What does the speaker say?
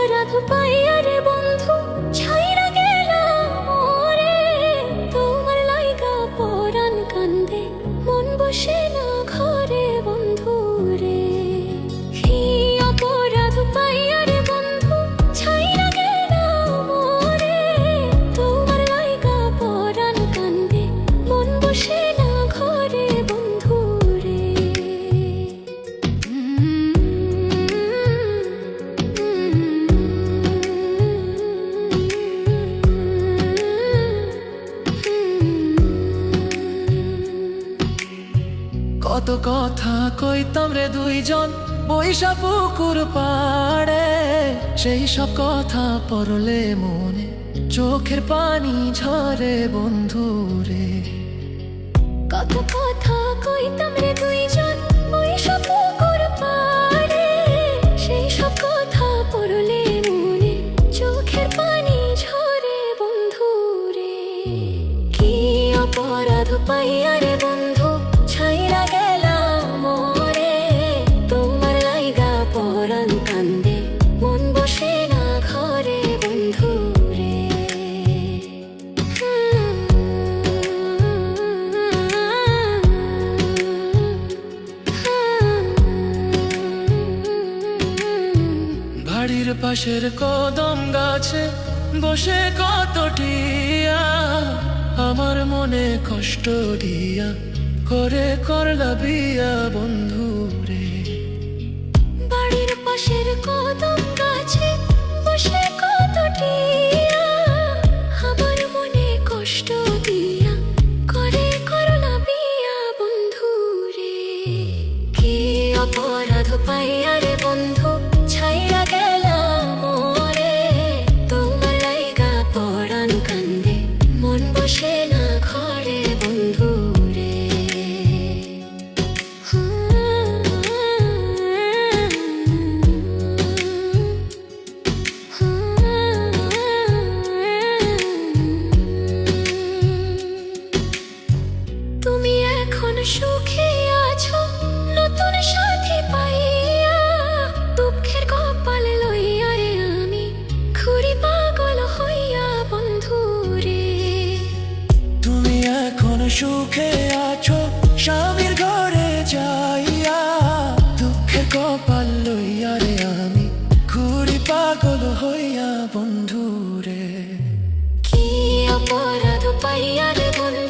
কি অপরাধ পাইয়া কত কথা কইতাম রে দুইজন, বৈশা পুকুর পাড়ে। সেই সব কথা পরলে মনে চোখের পানি ঝরে বন্ধু রে। কত কথা কইতাম রে দুইজন সব পুকুর পাড়ে। সেই সব কথা পরলে মনে চোখের পানি ঝরে বন্ধু রে। কি অপরাধ পাইয়া রে বন্ধু বাড়ির পাশের কদম গাছে বসে কত টিয়া আমার মনে কষ্ট দিয়া করে করলা বিয়া বন্ধু রে। বাড়ির পাশের কদম গাছে বসে কত দিয়া করে করলা বন্ধু রে। কি অপরাধ পাইয়া রে সুখে আছো, স্বামীর ঘরে যাইয়া দুঃখের কপাল লইয়া রে আমি ঘুরি পাগল হইয়া বন্ধু রে কি অপরাধ পাইয়া রে বন্ধু?